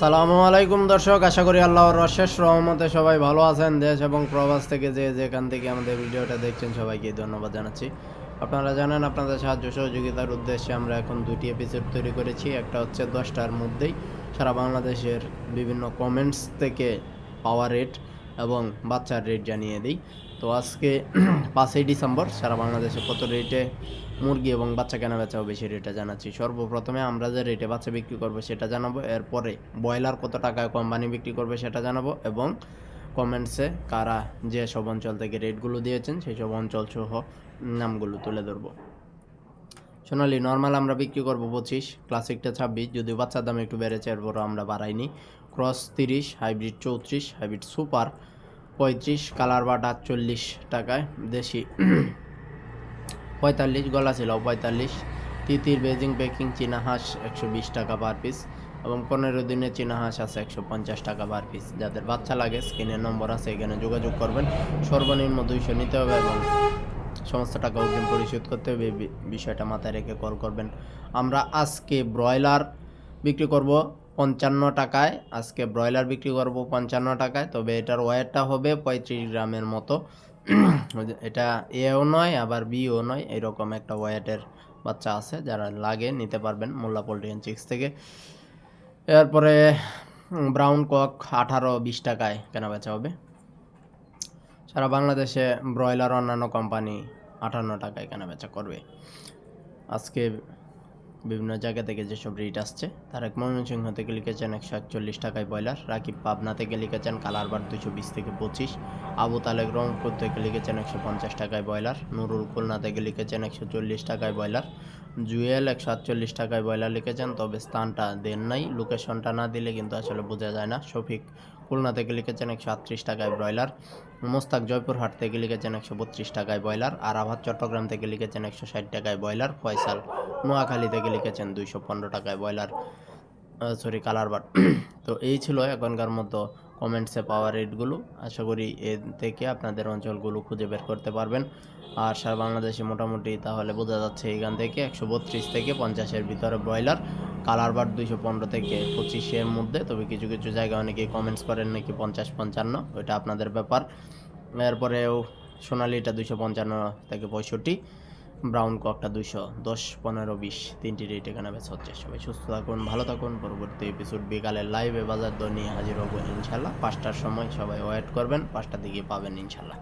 সালামু আলাইকুম দর্শক, আশা করি আল্লাহর অশেষ রহমতে সবাই ভালো আছেন দেশ এবং প্রবাস থেকে যে যেখান থেকে আমাদের ভিডিওটা দেখছেন সবাইকে ধন্যবাদ জানাচ্ছি। আপনারা জানেন, আপনাদের সাহায্য সহযোগিতার উদ্দেশ্যে আমরা এখন দুটি এপিসোড তৈরি করেছি। একটা হচ্ছে দশটার মধ্যেই। সারা বাংলাদেশের বিভিন্ন কমেন্টস থেকে পাওয়ার রেট এবং বাচ্চার রেট জানিয়ে দিই। তো আজকে পাঁচই ডিসেম্বর সারা বাংলাদেশে কত রেটে মুরগি এবং বাচ্চা কেনা বেচা হবে সেই রেটটা জানাচ্ছি। সর্বপ্রথমে আমরা যে রেটে বাচ্চা বিক্রি করব সেটা জানাব, এরপরে ব্রয়লার কত টাকায় কোম্পানি বিক্রি করবে সেটা জানাব এবং কমেন্টসে কারা যে সব অঞ্চল থেকে রেটগুলো দিয়েছেন সেই সব অঞ্চল সহ নামগুলো তুলে ধরবো। সোনালি নর্মাল আমরা বিক্রি করব পঁচিশ ক্লাসিকটা ছাব্বিশ, যদিও বাচ্চার দাম একটু বেড়েছে এরপর আমরা বাড়াইনি। ক্রস তিরিশ হাইব্রিড চৌত্রিশ হাইব্রিড সুপার পঁয়ত্রিশ, কালার বাট আটচল্লিশ টাকায়, দেশি। পঁয়তাল্লিশ, গলা ছিল পঁয়তাল্লিশ। তিতির, বেজিং, পেকিং, চীনা হাঁস একশো বিশ টাকা পার পিস এবং পনেরো দিনের চীনা হাঁস আছে একশো পঞ্চাশ টাকা পার পিস যাদের বাচ্চা লাগে স্ক্রিনের নম্বর আছে, এখানে যোগাযোগ করবেন। সর্বনিম্ন দুইশো নিতে হবে এবং সমস্ত টাকা অগ্রিম পরিশোধ করতে হবে। বিষয়টা মাথায় রেখে কল করবেন। আমরা আজকে ব্রয়লার বিক্রি করব। পঞ্চান্ন টাকায়, আজকে ব্রয়লার বিক্রি করব পঞ্চান্ন টাকায়, তবে এটার ওয়েটটা হবে পঁয়ত্রিশ গ্রামের মতো। এটা এও নয়, আবার বিও নয়, এরকম একটা ওয়েটের বাচ্চা আছে, যারা লাগে নিতে পারবেন মোল্লা পোল্ট্রি চিক্স থেকে। এরপরে ব্রাউন কক আঠারো বিশ টাকায় কেনা বেচা হবে। সারা বাংলাদেশে ব্রয়লার অন্যান্য কোম্পানি আটান্ন টাকায় কেনা বেচা করবে। আজকে বিভিন্ন জায়গা থেকে যেসব রেট আসছে, তার তারেক ময়মনসিংহ থেকে লিখেছেন একশো একচল্লিশ টাকায় ব্রয়লার, রাকিব পাবনা থেকে লিখেছেন কালারবার দুশো বিশ থেকে পঁচিশ, আবু তালেক রংপুর থেকে লিখেছেন একশো পঞ্চাশ টাকায় ব্রয়লার, নুরুল খুলনা থেকে লিখেছেন একশো চল্লিশ টাকায় ব্রয়লার, জুয়েল একশো আটচল্লিশ টাকায় ব্রয়লার লিখেছেন, তবে স্থানটা দেন নাই লোকেশনটা না দিলে কিন্তু আসলে বোঝা যায় না, শফিক খুলনা থেকে লিখেছেন একশো আটত্রিশ টাকায় ব্রয়লার, মোস্তাক জয়পুরহাট থেকে লিখেছেন একশো বত্রিশ টাকায় ব্রয়লার, আর আভাত চট্টগ্রাম থেকে লিখেছেন একশো ষাট টাকায় ব্রয়লার, ফয়সাল নোয়াখালী থেকে লিখেছেন দুইশো পনেরো টাকায় ব্রয়লার সরি কালারবার তো এই ছিল এখনকার মতো কমেন্টসে পাওয়া রেটগুলো আশা করি এ থেকে আপনাদের অঞ্চলগুলো খুঁজে বের করতে পারবেন। আর সারা বাংলাদেশে মোটামুটি তাহলে বোঝা যাচ্ছে এখান থেকে একশো বত্রিশ থেকে পঞ্চাশের ভিতরে ব্রয়লার। কালার বার দুইশো পনেরো থেকে পঁচিশের মধ্যে, তবে কিছু কিছু জায়গায় অনেকেই কমেন্টস করেন নাকি পঞ্চাশ পঞ্চান্ন, ওইটা আপনাদের ব্যাপার। এরপরেও সোনালিটা দুইশো পঞ্চান্ন থেকে পঁয়ষট্টি ব্রাউন ককটা দুইশো দশ পনেরো বিশ, তিনটি রেট এখানে বেচা হচ্ছে। সবাই সুস্থ থাকুন, ভালো থাকুন। পরবর্তী এপিসোড বিকালে লাইভে বাজার দর নিয়ে হাজির হব ইনশাল্লাহ পাঁচটার সময় সবাই ওয়েট করবেন, পাঁচটার দিকে পাবেন ইনশাল্লাহ